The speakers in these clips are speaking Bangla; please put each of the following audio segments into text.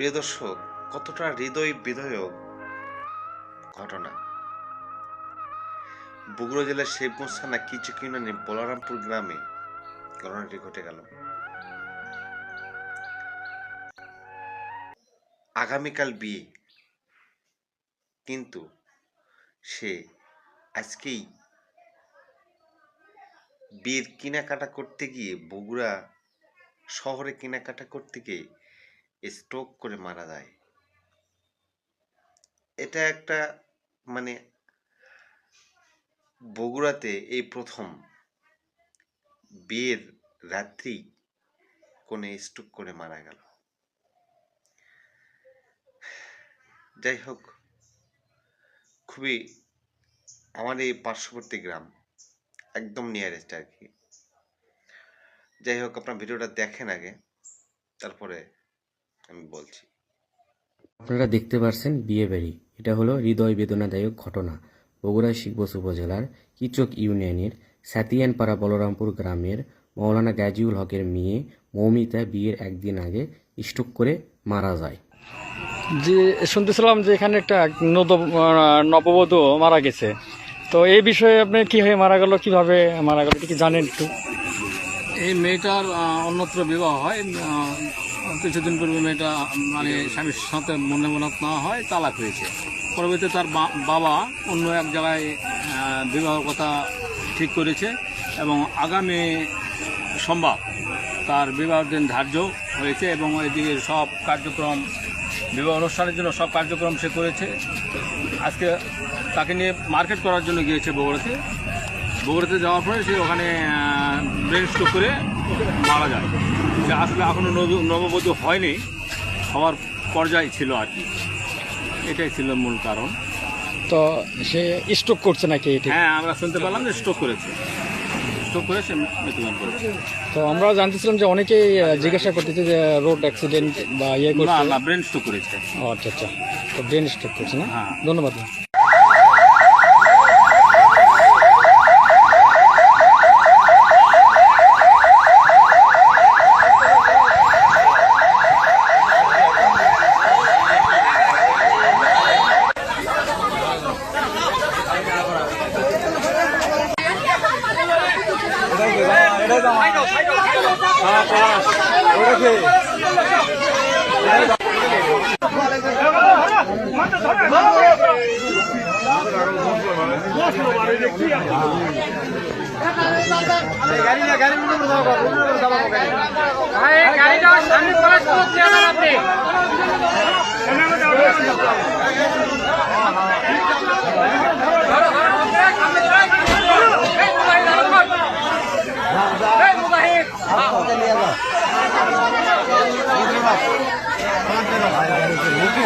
প্রিয় দর্শক, কতটা হৃদয় বিধয়ক ঘটনা। বগুড়া জেলার শেখগঞ্জ থানা কিচক ইউনিয়নের বলারামপুর গ্রামে ঘটনাটি ঘটে গেল। আগামীকাল বিয়ে। কিন্তু সে আজকেই বিয়ের কেনাকাটা করতে গিয়ে বগুড়া শহরে কেনাকাটা করতে গিয়ে স্ট্রোক করে মারা যায়। এটা একটা মানে বগুড়াতে এই প্রথম বিয়ের রাত্রি কোনে স্ট্রোক করে মারা গেল। যাই হোক, খুবই আমার এই পার্শ্ববর্তী গ্রাম একদম নিয়ারেস্ট আর কি। যাই হোক, আপনার ভিডিওটা দেখেন আগে, তারপরে আমি বলছি। আপনারা দেখতে পারছেন বিয়ে বাড়ি এটা হলো হৃদয় বেদনাদায়ক ঘটনা। বগুড়া শিবগঞ্জ উপজেলার কিচক ইউনিয়নের সাতিয়ানপাড়া বলরামপুর গ্রামের মৌলানা গাজিউল হকের মেয়ে মৌমিতা বিয়ের একদিন আগে স্ট্রোক করে মারা যায়। যে শুনতেছিলাম যে এখানে একটা নব নববধূ মারা গেছে। তো এই বিষয়ে আপনি কি হয়ে মারা গেল কীভাবে মারা গেল কি জানেন একটু? এই মেয়েটার অন্যত্র বিবাহ হয়। কিছুদিন পূর্বে মেয়েটা মানে স্বামীর সাথে মনে মনত না হয় তালাক হয়েছে। পরবর্তীতে তার বাবা অন্য এক জায়গায় বিবাহের কথা ঠিক করেছে এবং আগামী সোমবার তার বিবাহের দিন ধার্য হয়েছে এবং এদিকে সব কার্যক্রম, বিবাহ অনুষ্ঠানের জন্য সব কার্যক্রম সে করেছে। আজকে তাকে নিয়ে মার্কেট করার জন্য গিয়েছে বগুড়াতে। বগুড়াতে যাওয়ার পরে সে ওখানে ব্রেন স্ট্রোক করে মারা যায়। যে আসলে এখনও নব- নববধূ হয়নি হওয়ার পর্যায়ে ছিল আর কি। এটাই ছিল মূল কারণ। তো সে স্ট্রোক করছে নাকি হ্যাঁ আমরা শুনতে পেলাম যে স্ট্রোক করেছে। স্ট্রোক করে সে মৃত্যুবরণ করেছে। তো আমরা জানতেছিলাম যে অনেকেই জিজ্ঞাসা করতেছে যে রোড অ্যাক্সিডেন্ট বা ইয়ে করছে। না ব্রেন স্ট্রোক করেছে। ও আচ্ছা আচ্ছা। তো ব্রেন স্ট্রোক করছে না? হ্যাঁ। ধন্যবাদ। গাড়িটা গাড়ি মুখে গাড়িটা সামনে কলেজ করছে আপনি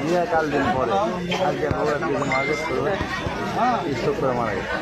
বিয়ে কাল দিন পরে আজকে বউয়ের দিকে মার্কেট করবে স্টক করে মারা গেছে